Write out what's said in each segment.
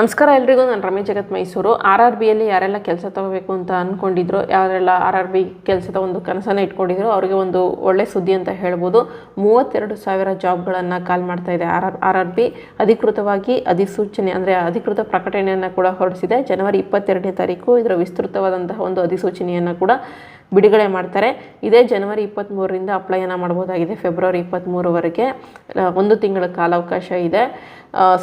ನಮಸ್ಕಾರ ಎಲ್ರಿಗೂ, ನಾನು ರಮೇಶ್ ಜಗತ್ ಮೈಸೂರು. ಆರ್ ಆರ್ ಬಿಯಲ್ಲಿ ಯಾರೆಲ್ಲ ಕೆಲಸ ತಗೋಬೇಕು ಅಂತ ಅಂದ್ಕೊಂಡಿದ್ರು ಯಾರೆಲ್ಲ ಆರ್ ಆರ್ ಬಿ ಕೆಲಸದ ಒಂದು ಕನಸನ್ನು ಇಟ್ಕೊಂಡಿದ್ರು, ಅವರಿಗೆ ಒಂದು ಒಳ್ಳೆ ಸುದ್ದಿ ಅಂತ ಹೇಳ್ಬೋದು. ಮೂವತ್ತೆರಡು ಸಾವಿರ ಜಾಬ್ಗಳನ್ನು ಕಾಲ್ ಮಾಡ್ತಾ ಇದೆ ಆರ್ ಆರ್ ಆರ್ ಬಿ. ಅಧಿಕೃತವಾಗಿ ಅಧಿಸೂಚನೆ, ಅಂದರೆ ಅಧಿಕೃತ ಪ್ರಕಟಣೆಯನ್ನು ಕೂಡ ಹೊರಡಿಸಿದೆ. ಜನವರಿ ಇಪ್ಪತ್ತೆರಡನೇ ತಾರೀಕು, ಇದರ ವಿಸ್ತೃತವಾದಂತಹ ಒಂದು ಅಧಿಸೂಚನೆಯನ್ನು ಕೂಡ ಬಿಡುಗಡೆ ಮಾಡ್ತಾರೆ. ಇದೇ ಜನವರಿ ಇಪ್ಪತ್ತ್ಮೂರರಿಂದ ಅಪ್ಲೈಯನ್ನು ಮಾಡ್ಬೋದಾಗಿದೆ ಫೆಬ್ರವರಿ ಇಪ್ಪತ್ತ್ಮೂರವರೆಗೆ ಒಂದು ತಿಂಗಳ ಕಾಲಾವಕಾಶ ಇದೆ.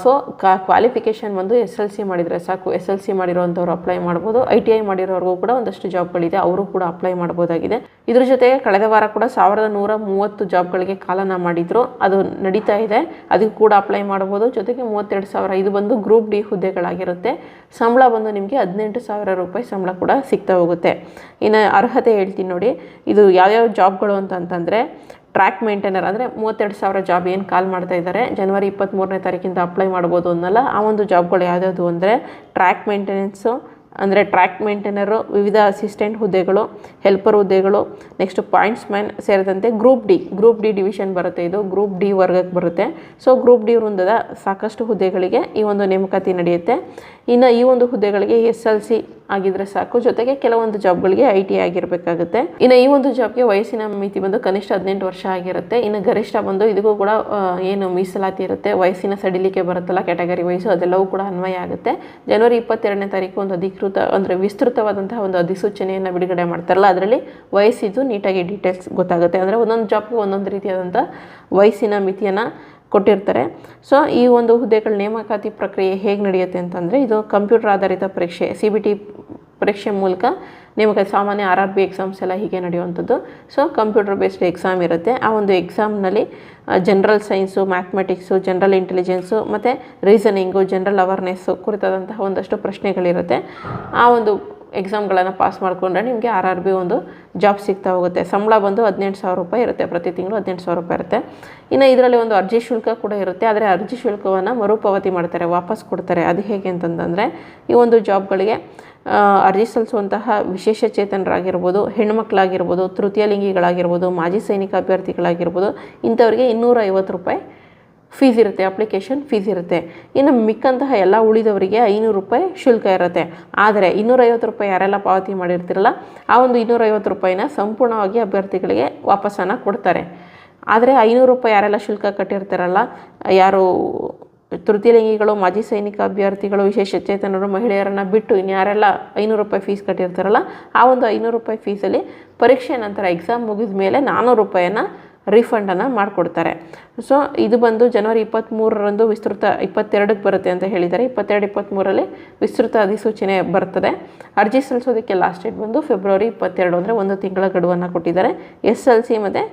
ಸೊ ಕಾ ಕ್ವಾಲಿಫಿಕೇಷನ್ ಬಂದು ಎಸ್ ಎಲ್ ಸಿ ಮಾಡಿದರೆ ಸಾಕು. ಎಸ್ ಎಲ್ ಸಿ ಮಾಡಿರೋವಂಥವ್ರು ಅಪ್ಲೈ ಮಾಡ್ಬೋದು. ಐ ಟಿ ಐ ಮಾಡಿರೋರ್ಗೂ ಕೂಡ ಒಂದಷ್ಟು ಜಾಬ್ಗಳಿದೆ ಅವರು ಕೂಡ ಅಪ್ಲೈ ಮಾಡ್ಬೋದಾಗಿದೆ. ಇದ್ರ ಜೊತೆಗೆ ಕಳೆದ ವಾರ ಕೂಡ ಸಾವಿರದ ನೂರ ಮೂವತ್ತು ಜಾಬ್ಗಳಿಗೆ ಕಾಲನ ಮಾಡಿದ್ರು. ಅದು ನಡೀತಾ ಇದೆ. ಅದಕ್ಕೆ ಕೂಡ ಅಪ್ಲೈ ಮಾಡ್ಬೋದು. ಜೊತೆಗೆ ಮೂವತ್ತೆರಡು ಸಾವಿರ, ಇದು ಬಂದು ಗ್ರೂಪ್ ಡಿ ಹುದ್ದೆಗಳಾಗಿರುತ್ತೆ. ಸಂಬಳ ಬಂದು ನಿಮಗೆ ಹದಿನೆಂಟು ಸಾವಿರ ರೂಪಾಯಿ ಸಂಬಳ ಕೂಡ ಸಿಗ್ತಾ ಹೋಗುತ್ತೆ. ಇನ್ನು ಅರ್ಹತೆ ಹೇಳ್ತೀನಿ ನೋಡಿ. ಇದು ಯಾವ್ಯಾವ ಜಾಬ್ಗಳು ಅಂತಂತಂದರೆ ಟ್ರ್ಯಾಕ್ ಮೇಂಟೈನರ್ ಅಂದರೆ ಮೂವತ್ತೆರಡು ಸಾವಿರ ಜಾಬ್ ಏನು ಕಾಲ್ ಮಾಡ್ತಾ ಇದ್ದಾರೆ ಜನವರಿ ಇಪ್ಪತ್ತ್ಮೂರನೇ ತಾರೀಕಿಂದ ಅಪ್ಲೈ ಮಾಡ್ಬೋದು ಅನ್ನಲ್ಲ ಆ ಒಂದು ಜಾಬ್ಗಳು ಯಾವ್ಯಾವುದು ಅಂದರೆ ಟ್ರ್ಯಾಕ್ ಮೇಂಟೆನೆನ್ಸು ಅಂದರೆ ಟ್ರ್ಯಾಕ್ ಮೇಂಟೈನರು ವಿವಿಧ ಅಸಿಸ್ಟೆಂಟ್ ಹುದ್ದೆಗಳು ಹೆಲ್ಪರ್ ಹುದ್ದೆಗಳು ನೆಕ್ಸ್ಟ್ ಪಾಯಿಂಟ್ಸ್ ಮ್ಯಾನ್ ಸೇರಿದಂತೆ group D group D division ಬರುತ್ತೆ ಇದು ಗ್ರೂಪ್ ಡಿ ವರ್ಗಕ್ಕೆ ಬರುತ್ತೆ. ಸೊ ಗ್ರೂಪ್ ಡಿ ವೃಂದದ ಸಾಕಷ್ಟು ಹುದ್ದೆಗಳಿಗೆ ಈ ಒಂದು ನೇಮಕಾತಿ ನಡೆಯುತ್ತೆ. ಇನ್ನು ಈ ಒಂದು ಹುದ್ದೆಗಳಿಗೆ ಎಸ್ ಎಲ್ ಸಿ ಆಗಿದ್ರೆ ಸಾಕು, ಜೊತೆಗೆ ಕೆಲವೊಂದು ಜಾಬ್ಗಳಿಗೆ ಐ ಟಿ ಆಗಿರಬೇಕಾಗುತ್ತೆ. ಇನ್ನು ಈ ಒಂದು ಜಾಬ್ಗೆ ವಯಸ್ಸಿನ ಮಿತಿ ಬಂದು ಕನಿಷ್ಠ ಹದಿನೆಂಟು ವರ್ಷ ಆಗಿರುತ್ತೆ. ಇನ್ನು ಗರಿಷ್ಠ ಬಂದು ಇದಕ್ಕೂ ಕೂಡ ಏನು ಮೀಸಲಾತಿ ಇರುತ್ತೆ, ವಯಸ್ಸಿನ ಸಡಿಲಿಕೆ ಬರುತ್ತಲ್ಲ ಕ್ಯಾಟಗರಿ ವಯಸ್ಸು ಅದೆಲ್ಲವೂ ಕೂಡ ಅನ್ವಯ ಆಗುತ್ತೆ. ಜನವರಿ ಇಪ್ಪತ್ತೆರಡನೇ ತಾರೀಕು ಒಂದು ಅಧಿಕೃತ ಅಂದರೆ ವಿಸ್ತೃತವಾದಂತಹ ಒಂದು ಅಧಿಸೂಚನೆಯನ್ನು ಬಿಡುಗಡೆ ಮಾಡ್ತಾರಲ್ಲ, ಅದರಲ್ಲಿ ವಯಸ್ಸಿದ್ದು ನೀಟಾಗಿ ಡೀಟೇಲ್ಸ್ ಗೊತ್ತಾಗುತ್ತೆ. ಅಂದರೆ ಒಂದೊಂದು ಜಾಬ್ಗೆ ಒಂದೊಂದು ರೀತಿಯಾದಂಥ ವಯಸ್ಸಿನ ಮಿತಿಯನ್ನು ಕೊಟ್ಟಿರ್ತಾರೆ. ಸೊ ಈ ಒಂದು ಹುದ್ದೆಗಳ ನೇಮಕಾತಿ ಪ್ರಕ್ರಿಯೆ ಹೇಗೆ ನಡೆಯುತ್ತೆ ಅಂತಂದರೆ, ಇದು ಕಂಪ್ಯೂಟರ್ ಆಧಾರಿತ ಪರೀಕ್ಷೆ ಸಿ ಬಿ ಟಿ ಪರೀಕ್ಷೆ ಮೂಲಕ ನಿಮಗೆ ಸಾಮಾನ್ಯ ಆರ್ ಆರ್ ಬಿ ಎಕ್ಸಾಮ್ಸ್ ಎಲ್ಲ ಹೀಗೆ ನಡೆಯುವಂಥದ್ದು. ಸೊ ಕಂಪ್ಯೂಟರ್ ಬೇಸ್ಡ್ ಎಕ್ಸಾಮ್ ಇರುತ್ತೆ. ಆ ಒಂದು ಎಕ್ಸಾಮ್ನಲ್ಲಿ general science mathematics general intelligence ಮತ್ತು ರೀಸನಿಂಗು ಜನರಲ್ ಅವೇರ್ನೆಸ್ಸು ಕುರಿತಾದಂತಹ ಒಂದಷ್ಟು ಪ್ರಶ್ನೆಗಳಿರುತ್ತೆ. ಆ ಒಂದು ಎಕ್ಸಾಮ್ಗಳನ್ನು ಪಾಸ್ ಮಾಡಿಕೊಂಡ್ರೆ ನಿಮಗೆ ಆರ್ ಆರ್ ಬಿ ಒಂದು ಜಾಬ್ ಸಿಗ್ತಾ ಹೋಗುತ್ತೆ. ಸಂಬಳ ಬಂದು ಹದಿನೆಂಟು ಸಾವಿರ ರೂಪಾಯಿ ಇರುತ್ತೆ. ಪ್ರತಿ ತಿಂಗಳು ಹದಿನೆಂಟು ಸಾವಿರ ರೂಪಾಯಿ ಇರುತ್ತೆ. ಇನ್ನು ಇದರಲ್ಲಿ ಒಂದು ಅರ್ಜಿ ಶುಲ್ಕ ಕೂಡ ಇರುತ್ತೆ. ಆದರೆ ಅರ್ಜಿ ಶುಲ್ಕವನ್ನು ಮರುಪಾವತಿ ಮಾಡ್ತಾರೆ, ವಾಪಸ್ ಕೊಡ್ತಾರೆ. ಅದು ಹೇಗೆ ಅಂತಂದರೆ, ಈ ಒಂದು ಜಾಬ್ಗಳಿಗೆ ಅರ್ಜಿ ಸಲ್ಲಿಸುವಂತಹ ವಿಶೇಷ ಚೇತನರಾಗಿರ್ಬೋದು, ಹೆಣ್ಮಕ್ಳಾಗಿರ್ಬೋದು, ತೃತೀಯ ಲಿಂಗಿಗಳಾಗಿರ್ಬೋದು, ಮಾಜಿ ಸೈನಿಕ ಅಭ್ಯರ್ಥಿಗಳಾಗಿರ್ಬೋದು, ಇಂಥವರಿಗೆ ಇನ್ನೂರ ಐವತ್ತು ರೂಪಾಯಿ ಫೀಸ್ ಇರುತ್ತೆ ಅಪ್ಲಿಕೇಶನ್ ಫೀಸ್ ಇರುತ್ತೆ. ಇನ್ನು ಮಿಕ್ಕಂತಹ ಎಲ್ಲ ಉಳಿದವರಿಗೆ ಐನೂರು ರೂಪಾಯಿ ಶುಲ್ಕ ಇರುತ್ತೆ. ಆದರೆ ಇನ್ನೂರೈವತ್ತು ರೂಪಾಯಿ ಯಾರೆಲ್ಲ ಪಾವತಿ ಮಾಡಿರ್ತಿರಲ್ಲ, ಆ ಒಂದು ಇನ್ನೂರೈವತ್ತು ರೂಪಾಯಿನ ಸಂಪೂರ್ಣವಾಗಿ ಅಭ್ಯರ್ಥಿಗಳಿಗೆ ವಾಪಸ್ಸನ್ನು ಕೊಡ್ತಾರೆ. ಆದರೆ ಐನೂರು ರೂಪಾಯಿ ಯಾರೆಲ್ಲ ಶುಲ್ಕ ಕಟ್ಟಿರ್ತಾರಲ್ಲ, ಯಾರು ತೃತೀಯ ಲಿಂಗಿಗಳು ಮಾಜಿ ಸೈನಿಕ ಅಭ್ಯರ್ಥಿಗಳು, ವಿಶೇಷ ಚೇತನರು, ಮಹಿಳೆಯರನ್ನು ಬಿಟ್ಟು ಇನ್ಯಾರೆಲ್ಲ ಐನೂರು ರೂಪಾಯಿ ಫೀಸ್ ಕಟ್ಟಿರ್ತಾರಲ್ಲ, ಆ ಒಂದು ಐನೂರು ರೂಪಾಯಿ ಫೀಸಲ್ಲಿ ಪರೀಕ್ಷೆ ನಂತರ ಎಕ್ಸಾಮ್ ಮುಗಿದ ಮೇಲೆ ನಾನ್ನೂರು ರೂಪಾಯಿನ ರೀಫಂಡನ್ನು ಮಾಡಿಕೊಡ್ತಾರೆ. ಸೊ ಇದು ಬಂದು ಜನವರಿ ಇಪ್ಪತ್ತ್ಮೂರರಂದು ವಿಸ್ತೃತ ಇಪ್ಪತ್ತೆರಡಕ್ಕೆ ಬರುತ್ತೆ ಅಂತ ಹೇಳಿದ್ದಾರೆ. ಇಪ್ಪತ್ತೆರಡು ಇಪ್ಪತ್ತ್ಮೂರಲ್ಲಿ ವಿಸ್ತೃತ ಅಧಿಸೂಚನೆ ಬರ್ತದೆ. ಅರ್ಜಿ ಸಲ್ಲಿಸೋದಕ್ಕೆ ಲಾಸ್ಟ್ ಡೇಟ್ ಬಂದು ಫೆಬ್ರವರಿ ಇಪ್ಪತ್ತೆರಡು ಅಂದರೆ ಒಂದು ತಿಂಗಳ ಗಡುವನ್ನು ಕೊಟ್ಟಿದ್ದಾರೆ. ಎಸ್ ಎಲ್ ಸಿ ಮತ್ತು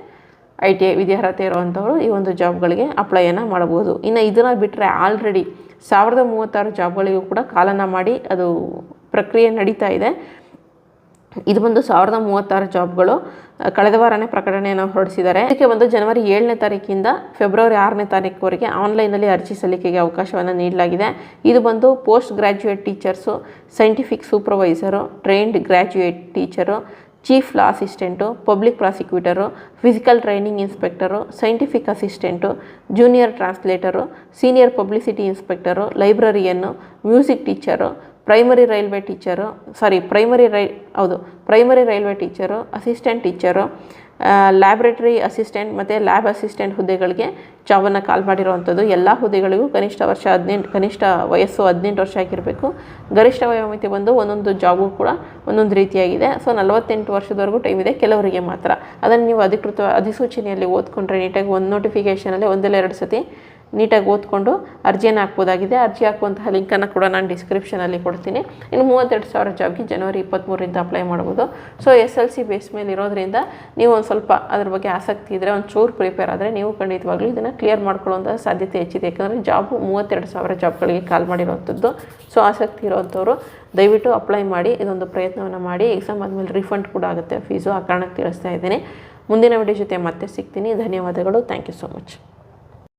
ಐ ಟಿ ಐ ವಿದ್ಯಾರ್ಹತೆ ಇರುವಂಥವರು ಈ ಒಂದು ಜಾಬ್ಗಳಿಗೆ ಅಪ್ಲೈಯನ್ನು ಮಾಡಬಹುದು. ಇನ್ನು ಇದನ್ನು ಬಿಟ್ಟರೆ ಆಲ್ರೆಡಿ ಸಾವಿರದ ಮೂವತ್ತಾರು ಜಾಬ್ಗಳಿಗೂ ಕೂಡ ಕಾಲನ ಮಾಡಿ ಅದು ಪ್ರಕ್ರಿಯೆ ನಡೀತಾ ಇದೆ. ಇದು ಬಂದು ಸಾವಿರದ ಮೂವತ್ತಾರು ಜಾಬ್ಗಳು ಕಳೆದ ವಾರನೇ ಪ್ರಕಟಣೆಯನ್ನು ಹೊರಡಿಸಿದ್ದಾರೆ. ಇದಕ್ಕೆ ಬಂದು ಜನವರಿ ಏಳನೇ ತಾರೀಕಿಂದ ಫೆಬ್ರವರಿ ಆರನೇ ತಾರೀಕುವರೆಗೆ ಆನ್ಲೈನಲ್ಲಿ ಅರ್ಜಿ ಸಲ್ಲಿಕೆಗೆ ಅವಕಾಶವನ್ನು ನೀಡಲಾಗಿದೆ. ಇದು ಬಂದು post graduate teachers, scientific supervisor, trained graduate teacher, chief law assistant, public prosecutor, physical training inspector, scientific assistant, junior translator, senior publicity inspector, librarian, music teacher primary railway teacher sorry primary Rai ಹೌದು primary railway teacher assistant teacher laboratory assistant ಮತ್ತು lab assistant ಹುದ್ದೆಗಳಿಗೆ ಜಾಬನ್ನು ಕಾಲ್ ಮಾಡಿರುವಂಥದ್ದು. ಎಲ್ಲ ಹುದ್ದೆಗಳಿಗೂ ಕನಿಷ್ಠ ವರ್ಷ ಹದಿನೆಂಟು, ಕನಿಷ್ಠ ವಯಸ್ಸು ಹದಿನೆಂಟು ವರ್ಷ ಆಗಿರಬೇಕು. ಗರಿಷ್ಠ ವಯೋಮಿತಿ ಬಂದು ಒಂದೊಂದು ಜಾಬು ಕೂಡ ಒಂದೊಂದು ರೀತಿಯಾಗಿದೆ. ಸೊ ನಲವತ್ತೆಂಟು ವರ್ಷದವರೆಗೂ ಟೈಮ್ ಇದೆ ಕೆಲವರಿಗೆ ಮಾತ್ರ. ಅದನ್ನು ನೀವು ಅಧಿಕೃತ, ಅಧಿಸೂಚನೆಯಲ್ಲಿ ಓದ್ಕೊಂಡ್ರೆ ನೀಟಾಗಿ ಒಂದು ನೋಟಿಫಿಕೇಷನಲ್ಲಿ ಒಂದಲ್ಲ ಎರಡು ಸತಿ ನೀಟಾಗಿ ಓದ್ಕೊಂಡು ಅರ್ಜಿಯನ್ನು ಹಾಕ್ಬೋದಾಗಿದೆ. ಅರ್ಜಿ ಹಾಕುವಂತಹ ಲಿಂಕನ್ನು ಕೂಡ ನಾನು ಡಿಸ್ಕ್ರಿಪ್ಷನಲ್ಲಿ ಕೊಡ್ತೀನಿ. ಇನ್ನು ಮೂವತ್ತೆರಡು ಸಾವಿರ ಜಾಬ್ಗೆ ಜನವರಿ ಇಪ್ಪತ್ತ್ಮೂರಿಂದ ಅಪ್ಲೈ ಮಾಡ್ಬೋದು. So S L C base ಮೇಲೆ ಇರೋದ್ರಿಂದ ನೀವು ಒಂದು ಸ್ವಲ್ಪ ಅದ್ರ ಬಗ್ಗೆ ಆಸಕ್ತಿ ಇದ್ದರೆ ಒಂದು ಚೂರು ಪ್ರಿಪೇರ್ ಆದರೆ ನೀವು ಖಂಡಿತವಾಗ್ಲೂ ಇದನ್ನು ಕ್ಲಿಯರ್ ಮಾಡ್ಕೊಳ್ಳೋಂಥ ಸಾಧ್ಯತೆ ಹೆಚ್ಚಿದೆ. ಯಾಕಂದರೆ ಜಾಬು ಮೂವತ್ತೆರಡು ಸಾವಿರ ಜಾಬ್ಗಳಿಗೆ ಕಾಲ್ ಮಾಡಿರುವಂಥದ್ದು. ಸೊ ಆಸಕ್ತಿ ಇರೋವಂಥವ್ರು ದಯವಿಟ್ಟು ಅಪ್ಲೈ ಮಾಡಿ, ಇದೊಂದು ಪ್ರಯತ್ನವನ್ನು ಮಾಡಿ. ಎಕ್ಸಾಮ್ ಆದಮೇಲೆ ರಿಫಂಡ್ ಕೂಡ ಆಗುತ್ತೆ. ಫೀಸು ಆ ಕಾರಣಕ್ಕೆ ತಿಳಿಸ್ತಾ ಇದ್ದೀನಿ. ಮುಂದಿನ ವಿಡಿಯೋ ಜೊತೆ ಮತ್ತೆ ಸಿಗ್ತೀನಿ. ಧನ್ಯವಾದಗಳು. Thank you so much